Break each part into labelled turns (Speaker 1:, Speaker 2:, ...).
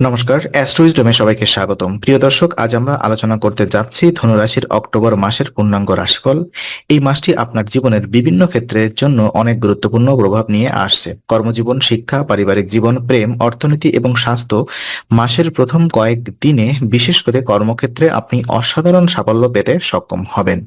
Speaker 1: নমস্কার, অ্যাস্ট্রোইজডমে সবাইকে স্বাগতম। প্রিয় দর্শক, আজ আমরা আলোচনা করতে যাচ্ছি ধনুরাশির অক্টোবর মাসের পূর্ণাঙ্গ রাশিফল। এই মাসটি আপনার জীবনের বিভিন্ন ক্ষেত্রের জন্য অনেক গুরুত্বপূর্ণ প্রভাব নিয়ে আসছে। কর্মজীবন, শিক্ষা, পারিবারিক জীবন, প্রেম, অর্থনীতি এবং স্বাস্থ্য মাসের প্রথম কয়েক দিনে বিশেষ করে কর্মক্ষেত্রে আপনি অসাধারণ সাফল্য পেতে সক্ষম হবেন।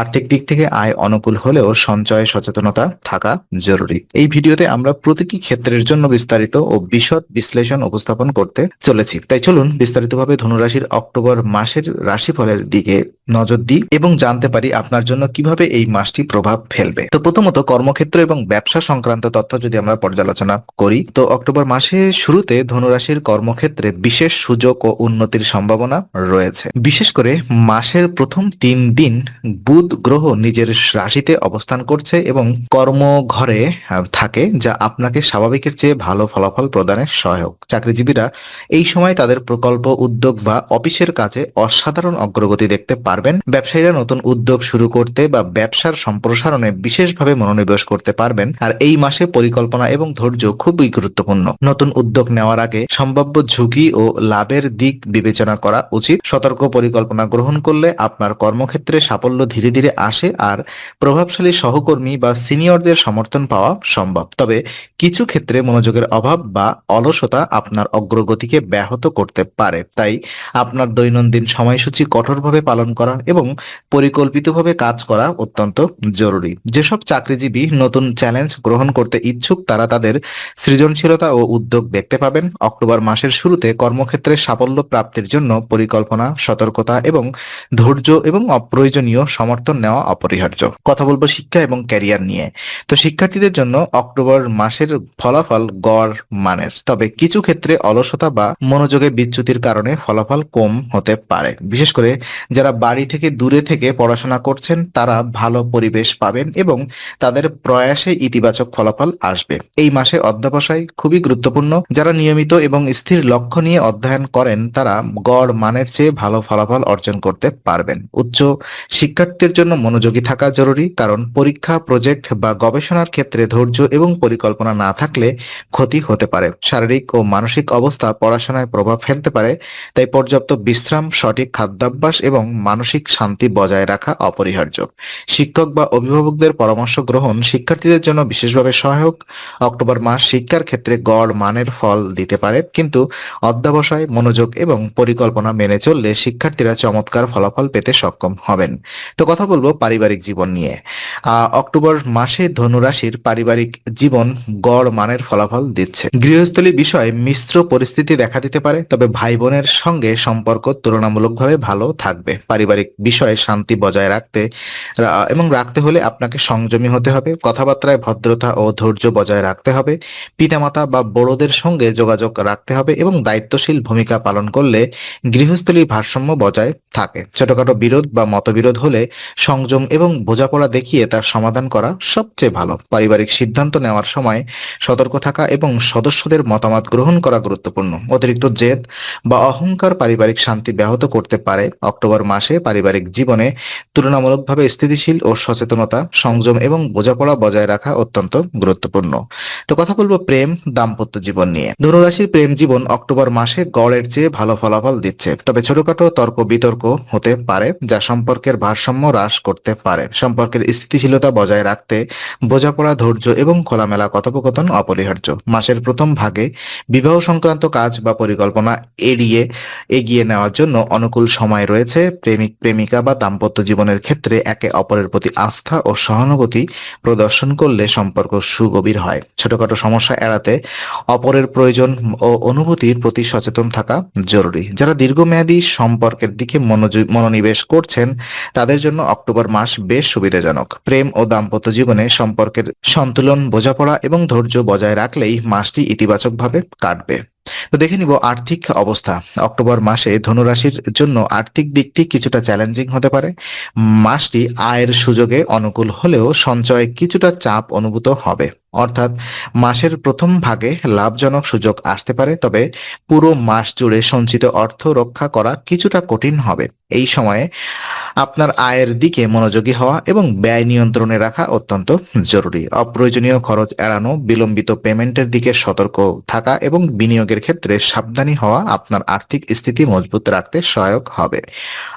Speaker 1: আর্থিক দিক থেকে আয় অনুকূল হলেও সঞ্চয়, সচেতনতা থাকা জরুরি। এই ভিডিওতে আমরা প্রতিটি ক্ষেত্রের জন্য বিস্তারিত ও বিশদ বিশ্লেষণ উপস্থাপন করতে চলেছি। তাই চলুন বিস্তারিতভাবে ধনুরাশির অক্টোবর মাসের রাশিফলের দিকে নজর দিই এবং জানতে পারি আপনার জন্য কীভাবে এই মাসটি প্রভাব ফেলবে। তো প্রথমত কর্মক্ষেত্র এবং ব্যবসা সংক্রান্ত তথ্য যদি আমরা পর্যালোচনা করি, তো অক্টোবর মাসের শুরুতে ধনুরাশির কর্মক্ষেত্রে বিশেষ সুযোগ ও উন্নতির সম্ভাবনা রয়েছে। বিশেষ করে মাসের প্রথম তিন দিন বুধ গ্রহ নিজের রাশিতে অবস্থান করছে এবং কর্মঘরে থাকে যা আপনাকে স্বাভাবিকের চেয়ে ভালো ফলাফল প্রদানে সহায়ক। চাকরিজীবীরা এই সময় তাদের প্রকল্প, উদ্যোগ বা অফিসের কাজে অসাধারণ অগ্রগতি দেখতে পারবেন। ব্যবসায়ীরা নতুন উদ্যোগ শুরু করতে বা ব্যবসার সম্প্রসারণে বিশেষভাবে মনোনিবেশ করতে পারবেন। আর এই মাসে পরিকল্পনা এবং ধৈর্য খুবই গুরুত্বপূর্ণ। নতুন উদ্যোগ নেওয়ার আগে সম্ভাব্য ঝুঁকি ও লাভের দিক বিবেচনা করা উচিত। সতর্ক পরিকল্পনা গ্রহণ করলে আপনার কর্মক্ষেত্রে সাফল্য ধীরে ধীরে আসে আর প্রভাবশালী সহকর্মী বা সিনিয়রদের সমর্থন পাওয়া সম্ভব। তবে কিছু ক্ষেত্রে মনোযোগের অভাব বা অলসতা আপনার অগ্রগতিকে ব্যাহত করতে পারে। তাই আপনার দৈনন্দিন সময়সূচি কঠোরভাবে পালন করা এবং পরিকল্পিতভাবে কাজ করা অত্যন্ত জরুরি। যেসব চাকরিজীবী নতুন চ্যালেঞ্জ গ্রহণ করতে ইচ্ছুক, তারা তাদের সৃজনশীলতা ও উদ্যোগ দেখতে পাবেন। অক্টোবর মাসের শুরুতে কর্মক্ষেত্রে সাফল্য প্রাপ্তির জন্য পরিকল্পনা, সতর্কতা এবং ধৈর্য এবং অপ্রয়োজনীয় সমর্থন নেওয়া অপরিহার্য। কথা বলব শিক্ষা এবং ক্যারিয়ার নিয়ে। তো শিক্ষার্থীদের জন্য অক্টোবর মাসের ফলাফল গড় মানের। তবে কিছু ক্ষেত্রে অলসতা বা মনোযোগের বিচ্যুতির কারণে ফলাফল কম হতে পারে। বিশেষ করে যারা বাড়ি থেকে দূরে থেকে পড়াশোনা করছেন, তারা ভালো পরিবেশ পাবেন এবং তাদের প্রয়াসে ইতিবাচক ফলাফল আসবে। এই মাসে অধ্যাবসায় খুবই গুরুত্বপূর্ণ। যারা নিয়মিত এবং স্থির লক্ষ্য নিয়ে অধ্যয়ন করেন, তারা গড় মানের চেয়ে ভালো ফলাফল অর্জন করতে পারবেন। উচ্চ শিক্ষার্থীর জন্য মনোযোগী থাকা জরুরি, কারণ পরীক্ষা, প্রজেক্ট বা গবেষণার ক্ষেত্রে ধৈর্য এবং পরিকল্পনা না থাকলে ক্ষতি হতে পারে। শারীরিক ও মানসিক অবস্থা পড়াশোনায় প্রভাব ফেলতে পারে, তাই পর্যাপ্ত বিশ্রাম, সঠিক খাদ্যাভ্যাস এবং মানসিক শান্তি বজায় রাখা অপরিহার্য। শিক্ষক বা অভিভাবকদের পরামর্শ গ্রহণ শিক্ষার্থীদের জন্য বিশেষভাবে সহায়ক। অক্টোবর মাস শিক্ষার ক্ষেত্রে গড় মানের ফল দিতে পারে, কিন্তু অধ্যাবসায়, মনোযোগ এবং পরিকল্পনা মেনে চললে শিক্ষার্থীরা চমৎকার ফলাফল পেতে সক্ষম হবেন। তো কথা বলব পারিবারিক জীবন নিয়ে। অক্টোবর মাসে ধনুরাশির পারিবারিক জীবন গড় মানের ফলাফল দিচ্ছে। গৃহস্থলী বিষয়ে মিশ্র পরিস্থিতি দেখা দিতে পারে, তবে ভাই বোনের সঙ্গে সম্পর্ক তুলনামূলকভাবে ভালো থাকবে। পারিবারিক বিষয়ে শান্তি বজায় রাখতে এবং রাখতে হলে আপনাকে সংযমী হতে হবে, কথাবার্তায় ভদ্রতা ও ধৈর্য বজায় রাখতে হবে, পিতামাতা বা বড়দের সঙ্গে যোগাযোগ রাখতে হবে এবং দায়িত্বশীল ভূমিকা পালন করলে গৃহস্থলী ভারসাম্য বজায় থাকে। ছোটখাটো বিরোধ বা মতবিরোধ হলে সংযম এবং বোঝাপড়া দেখিয়ে তার সমাধান করা সবচেয়ে ভালো। পারিবারিক সিদ্ধান্ত নেওয়ার সময় সতর্ক থাকা এবং সদস্যদের মতামত গ্রহণ করা গুরুত্বপূর্ণ। অতিরিক্ত জেদ বা অহংকার পারিবারিক শান্তি ব্যাহত করতে পারে। অক্টোবর মাসে পারিবারিক জীবনে তুলনামূলকভাবে স্থিতিশীল ও সচেতনতা, সংযম এবং বোঝাপড়া বজায় রাখা অত্যন্ত গুরুত্বপূর্ণ। তো কথা বলব প্রেম, দাম্পত্য জীবন নিয়ে। ধনুরাশির প্রেম জীবন অক্টোবর মাসে গড়ের চেয়ে ভালো ফলাফল দিচ্ছে। তবে ছোটখাটো তর্ক বিতর্ক হতে পারে, যা সম্পর্কের ভারসাম্য হ্রাস করতে পারে। সম্পর্কের স্থিতিশীলতা বজায় রাখতে বোঝাপড়া ধৈর্য এবং খোলামেলা কথোপকথন অপরিহার্য। মাসের প্রথম ভাগে বিবাহ সংক্রান্ত কাজ বা পরিকল্পনা এড়িয়ে এগিয়ে নেওয়ার জন্য অনুকূল সময় রয়েছে। প্রেমিক, প্রেমিকা বা দাম্পত্য জীবনের ক্ষেত্রে একে অপরের প্রতি আস্থা ও সহানুভূতি প্রদর্শন করলে সম্পর্ক সুগভীর হয়। ছোটখাটো সমস্যা এড়াতে অপরের প্রয়োজন ও অনুভূতির প্রতি সচেতন থাকা জরুরি। যারা দীর্ঘমেয়াদী সম্পর্কের দিকে মনোনিবেশ করছেন, তাদের জন্য অক্টোবর মাস বেশ সুবিধাজনক। প্রেম ও দাম্পত্য জীবনে সম্পর্কের সন্তুলন, বোঝাপড়া এবং ধৈর্য বজায় রাখলেই মাসটি ইতিবাচকভাবে কাটবে। তো দেখে নিব আর্থিক অবস্থা। অক্টোবর মাসে ধনুরাশির জন্য আর্থিক দিকটি কিছুটা চ্যালেঞ্জিং হতে পারে। মাসটি আয়ের সুযোগে অনুকূল হলেও সঞ্চয়ে কিছুটা চাপ অনুভূত হবে। অর্থাৎ মাসের প্রথম ভাগে লাভজনক সুযোগ আসতে পারে, তবে পুরো মাস জুড়ে সঞ্চিত অর্থ রক্ষা করা কিছুটা কঠিন হবে। এই সময়ে আপনার আয়ের দিকে মনোযোগী হওয়া এবং ব্যয় নিয়ন্ত্রণে রাখা অত্যন্ত জরুরি। অপ্রয়োজনীয় খরচ এড়ানো, বিলম্বিত পেমেন্টের দিকে সতর্ক থাকা এবং বিনিয়োগের ক্ষেত্রে সাবধানী হওয়া আপনার আর্থিক স্থিতি মজবুত রাখতে সহায়ক হবে।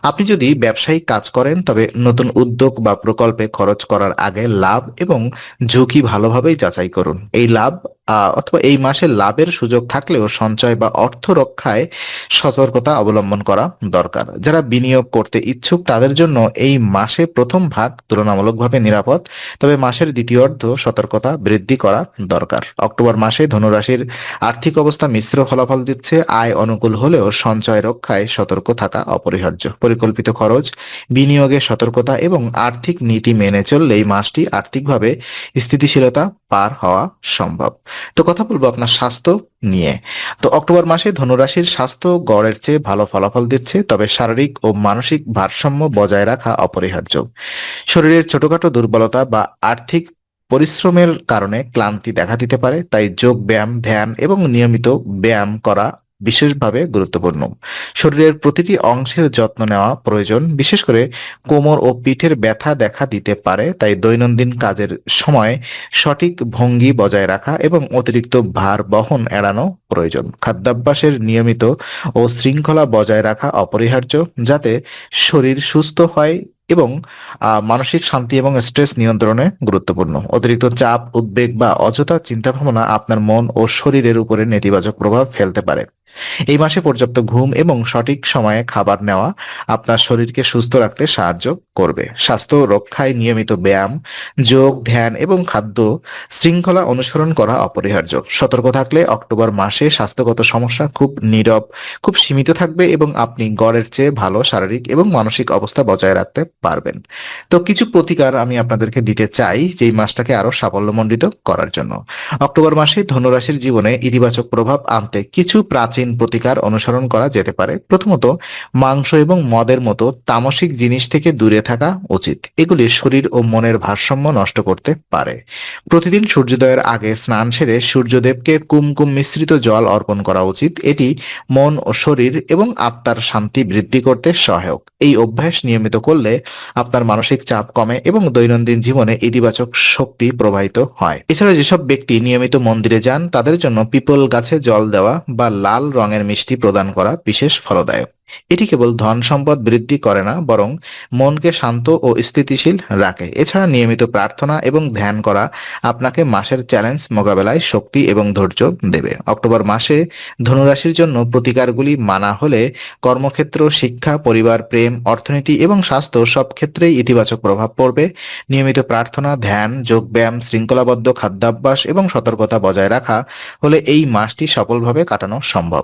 Speaker 1: আপনি যদি ব্যবসায়িক কাজ করেন, তবে নতুন উদ্যোগ বা প্রকল্পে খরচ করার আগে লাভ এবং ঝুঁকি ভালোভাবেই যাচাই করুন। এই লাভ অথবা এই মাসে লাভের সুযোগ থাকলেও সঞ্চয় বা অর্থ রক্ষায় সতর্কতা অবলম্বন করা দরকার। যারা বিনিয়োগ করতে ইচ্ছুক, তাদের জন্য এই মাসে প্রথম ভাগ তুলনামূলকভাবে নিরাপদ, তবে মাসের দ্বিতীয় অর্ধ সতর্কতা বৃদ্ধি করা দরকার। অক্টোবর মাসে ধনুরাশির আর্থিক অবস্থা মিশ্র ফলাফল দিচ্ছে, আয় অনুকূল হলেও সঞ্চয় রক্ষায় সতর্ক থাকা অপরিহার্য। পরিকল্পিত খরচ, বিনিয়োগে সতর্কতা এবং আর্থিক নীতি মেনে চললে এই মাসটি আর্থিকভাবে স্থিতিশীলতা পার হওয়া সম্ভব। তো কথা বলব আপনার স্বাস্থ্য নিয়ে। তো অক্টোবর মাসে ধনুরাশির স্বাস্থ্য গড়ের চেয়ে ভালো ফলাফল দিচ্ছে, তবে শারীরিক ও মানসিক ভারসাম্য বজায় রাখা অপরিহার্য। শরীরের ছোটখাটো দুর্বলতা বা আর্থিক পরিশ্রমের কারণে ক্লান্তি দেখা দিতে পারে, তাই যোগ ব্যায়াম, ধ্যান এবং নিয়মিত ব্যায়াম করা বিশেষভাবে গুরুত্বপূর্ণ। শরীরের প্রতিটি অংশের যত্ন নেওয়া প্রয়োজন, বিশেষ করে কোমর ও পিঠের ব্যথা দেখা দিতে পারে, তাই দৈনন্দিন কাজের সময় সঠিক ভঙ্গি বজায় রাখা এবং অতিরিক্ত ভার বহন এড়ানো প্রয়োজন। খাদ্যাভ্যাসের নিয়মিত ও শৃঙ্খলা বজায় রাখা অপরিহার্য, যাতে শরীর সুস্থ হয় এবং মানসিক শান্তি এবং স্ট্রেস নিয়ন্ত্রণে গুরুত্বপূর্ণ। অতিরিক্ত চাপ, উদ্বেগ বা অযথা চিন্তা ভাবনা আপনার মন ও শরীরের উপরে নেতিবাচক প্রভাব ফেলতে পারে। এই মাসে পর্যাপ্ত ঘুম এবং সঠিক সময়ে খাবার নেওয়া আপনার শরীরকে সুস্থ রাখতে সাহায্য করবে। স্বাস্থ্য রক্ষায় নিয়মিত ব্যায়াম, যোগ, ধ্যান এবং খাদ্য শৃঙ্খলা অনুসরণ করা অপরিহার্য। সতর্ক থাকলে অক্টোবর মাসে স্বাস্থ্যগত সমস্যা খুব নীরব, খুব সীমিত থাকবে এবং আপনি গড়ের চেয়ে ভালো শারীরিক এবং মানসিক অবস্থা বজায় রাখতে পারবেন। তো কিছু প্রতিকার আমি আপনাদেরকে দিতে চাই যে এই মাসটাকে আরও সাফল্যমণ্ডিত করার জন্য। অক্টোবর মাসে ধনুরাশির জীবনে ইতিবাচক প্রভাব আনতে কিছু প্রাচীন প্রতিকার অনুসরণ করা যেতে পারে। প্রথমত, মাংস এবং মদের মতো তামসিক জিনিস থেকে দূরে থাকা উচিত। এগুলি শরীর ও মনের ভারসাম্য নষ্ট করতে পারে। প্রতিদিন সূর্যোদয়ের আগে স্নান সেরে সূর্যদেবকে কুমকুম মিশ্রিত জল অর্পণ করা উচিত। এটি মন ও শরীর এবং আত্মার শান্তি বৃদ্ধি করতে সহায়ক। এই অভ্যাস নিয়মিত করলে আপনার মানসিক চাপ কমে এবং দৈনন্দিন জীবনে ইতিবাচক শক্তি প্রবাহিত হয়। এছাড়া যেসব ব্যক্তি নিয়মিত মন্দিরে যান, তাদের জন্য পিপল গাছে জল দেওয়া বা লাল রঙের মিষ্টি প্রদান করা বিশেষ ফলদায়ক। এটি কেবল ধন সম্পদ বৃদ্ধি করে না, বরং মনকে শান্ত ও স্থিতিশীল রাখে। এছাড়া নিয়মিত প্রার্থনা এবং ধ্যান করা আপনাকে মাসের চ্যালেঞ্জ মোকাবেলায় শক্তি এবং ধৈর্য দেবে। অক্টোবর মাসে ধনুরাশির জন্য প্রতিকারগুলি মানা হলে কর্মক্ষেত্র, শিক্ষা, পরিবার, প্রেম, অর্থনীতি এবং স্বাস্থ্য সব ক্ষেত্রেই ইতিবাচক প্রভাব পড়বে। নিয়মিত প্রার্থনা, ধ্যান, যোগব্যায়াম, শৃঙ্খলাবদ্ধ খাদ্যাভ্যাস এবং সতর্কতা বজায় রাখা হলে এই মাসটি সফলভাবে কাটানো সম্ভব।